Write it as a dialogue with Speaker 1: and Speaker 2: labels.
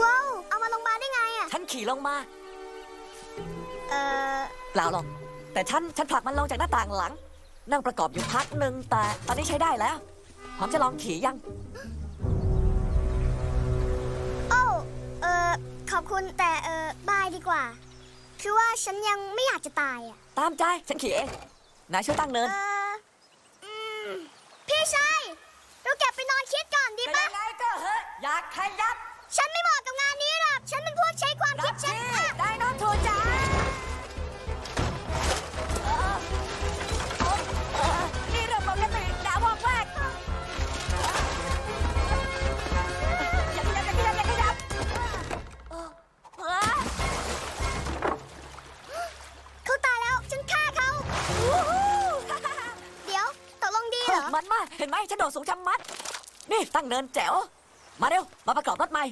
Speaker 1: ว้าวเอามาลงมาลได้ไงอะ
Speaker 2: ฉันขี่ลงมา
Speaker 1: เอ่อ
Speaker 2: เปล่าหรอก แต่ฉันฉันผลักมันลงจากหน้าต่างหลัง นั่งประกอบอยู่พักหนึ่งแต่ตอนนี้ใช้ได้แล้วหอมจะลองขี่ยัง
Speaker 1: โอ้เอ่อขอบคุณแต่เอ่อบายดีกว่า คือว่าฉันยังไม่อยากจะตายอะ
Speaker 2: ตามใจ ฉันขี่เองนายช่วยตั้งเนิน
Speaker 1: เอ่ออืมพี่ชายเราเก็บไปนอนคิดก่อนดี
Speaker 2: เป็น
Speaker 1: ปะ
Speaker 2: ยังไงก็เฮ้ยอยากขยับ มันมาก เห็นไหมฉันโดดสูงชะมัด นี่ตั้งเนินแจ๋ว มาเร็ว มาประกอบรถใหม่